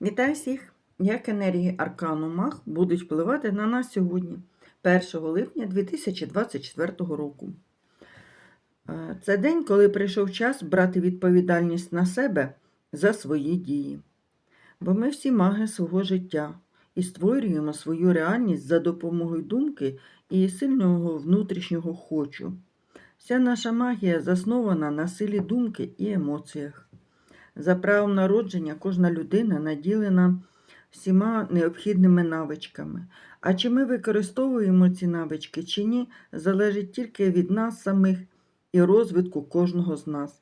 Вітаю всіх! Як енергії Аркану Мах будуть впливати на нас сьогодні, 1 липня 2024 року. Е, Це день, коли прийшов час брати відповідальність на себе за свої дії. Бо ми всі маги свого життя і створюємо свою реальність за допомогою думки і сильного внутрішнього хочу. Вся наша магія заснована на силі думки і емоціях. За правом народження кожна людина наділена всіма необхідними навичками. А чи ми використовуємо ці навички чи ні, залежить тільки від нас самих і розвитку кожного з нас,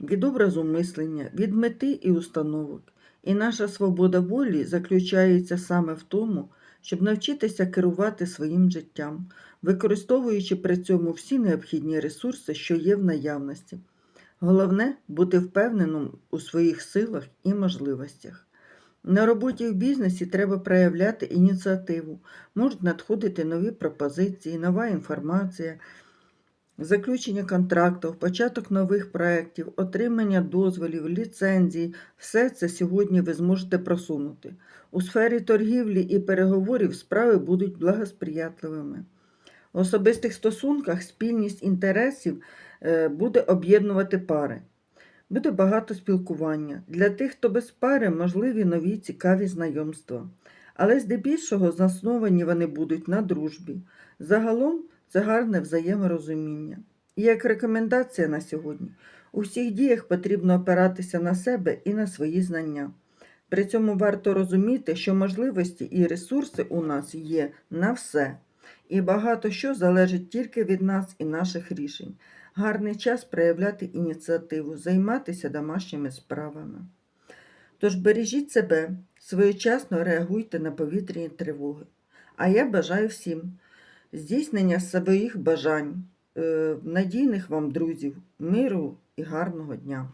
від образу мислення, від мети і установок. І наша свобода волі заключається саме в тому, щоб навчитися керувати своїм життям, використовуючи при цьому всі необхідні ресурси, що є в наявності. Головне бути впевненим у своїх силах і можливостях. На роботі в бізнесі треба проявляти ініціативу, можуть надходити нові пропозиції, нова інформація, заключення контрактів, початок нових проєктів, отримання дозволів, ліцензій. Все це сьогодні ви зможете просунути. У сфері торгівлі і переговорів справи будуть благосприятливими. В особистих стосунках спільність інтересів е, буде об'єднувати пари. Буде багато спілкування. Для тих, хто без пари, можливі нові цікаві знайомства. Але здебільшого засновані вони будуть на дружбі. Загалом це гарне взаєморозуміння. І як рекомендація на сьогодні, у всіх діях потрібно опиратися на себе і на свої знання. При цьому варто розуміти, що можливості і ресурси у нас є на все. І багато що залежить тільки від нас і наших рішень. Гарний час проявляти ініціативу, займатися домашніми справами. Тож бережіть себе, своєчасно реагуйте на повітряні тривоги. А я бажаю всім здійснення своїх бажань, е, надійних вам друзів, миру і гарного дня.